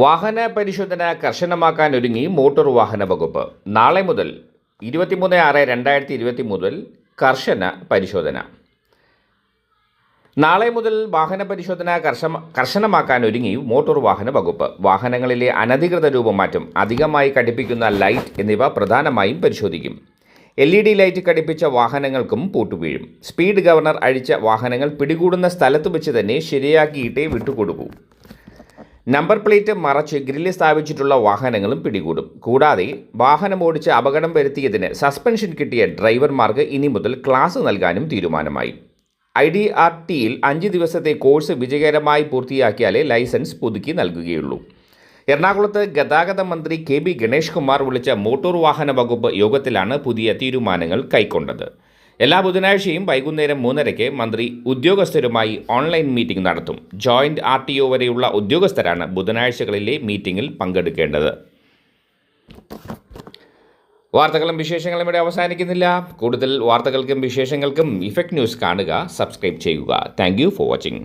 വാഹന പരിശോധന കർശനമാക്കാൻ ഒരുങ്ങി മോട്ടോർ വാഹന വകുപ്പ്. നാളെ മുതൽ ഇരുപത്തിമൂന്ന് ആറ് രണ്ടായിരത്തി ഇരുപത്തി മുതൽ കർശന പരിശോധന. നാളെ മുതൽ വാഹന പരിശോധന കർശന കർശനമാക്കാൻ ഒരുങ്ങി മോട്ടോർ വാഹന വകുപ്പ്. വാഹനങ്ങളിലെ അനധികൃത രൂപമാറ്റം അധികമായി കടിപ്പിക്കുന്ന ലൈറ്റ് എന്നിവ പ്രധാനമായും പരിശോധിക്കും. എൽ ഇ ഡി ലൈറ്റ് കടിപ്പിച്ച വാഹനങ്ങൾക്കും പൂട്ടുവീഴും. സ്പീഡ് ഗവർണർ അഴിച്ച വാഹനങ്ങൾ പിടികൂടുന്ന സ്ഥലത്ത് വെച്ച് തന്നെ ശരിയാക്കിയിട്ടേ വിട്ടുകൊടുക്കൂ. നമ്പർ പ്ലേറ്റ് മറച്ച് ഗ്രില്ല് സ്ഥാപിച്ചിട്ടുള്ള വാഹനങ്ങളും പിടികൂടും. കൂടാതെ വാഹനം ഓടിച്ച് അപകടം വരുത്തിയതിന് സസ്പെൻഷൻ കിട്ടിയ ഡ്രൈവർമാർക്ക് ഇനി മുതൽ ക്ലാസ് നൽകാനും തീരുമാനമായി. ഐ ഡി ആർ ടിയിൽ അഞ്ച് ദിവസത്തെ കോഴ്സ് വിജയകരമായി പൂർത്തിയാക്കിയാലേ ലൈസൻസ് പുതുക്കി നൽകുകയുള്ളൂ. എറണാകുളത്ത് ഗതാഗത മന്ത്രി കെ ബി ഗണേഷ് കുമാർ വിളിച്ച മോട്ടോർ വാഹന വകുപ്പ് യോഗത്തിലാണ് പുതിയ തീരുമാനങ്ങൾ കൈക്കൊണ്ടത്. എല്ലാ ബുധനാഴ്ചയും വൈകുന്നേരം മൂന്നരയ്ക്ക് മന്ത്രി ഉദ്യോഗസ്ഥരുമായി ഓൺലൈൻ മീറ്റിംഗ് നടത്തും. ജോയിന്റ് ആർ ടി ഒ വരെയുള്ള ഉദ്യോഗസ്ഥരാണ് ബുധനാഴ്ചകളിലെ മീറ്റിംഗിൽ പങ്കെടുക്കേണ്ടത്. വാർത്തകളും വിശേഷങ്ങളും ഇവിടെ അവസാനിക്കുന്നില്ല. കൂടുതൽ വാർത്തകൾക്കും വിശേഷങ്ങൾക്കും ഇഫക്റ്റ് ന്യൂസ് കാണുക സബ്സ്ക്രൈബ് ചെയ്യുക. Thank for watching.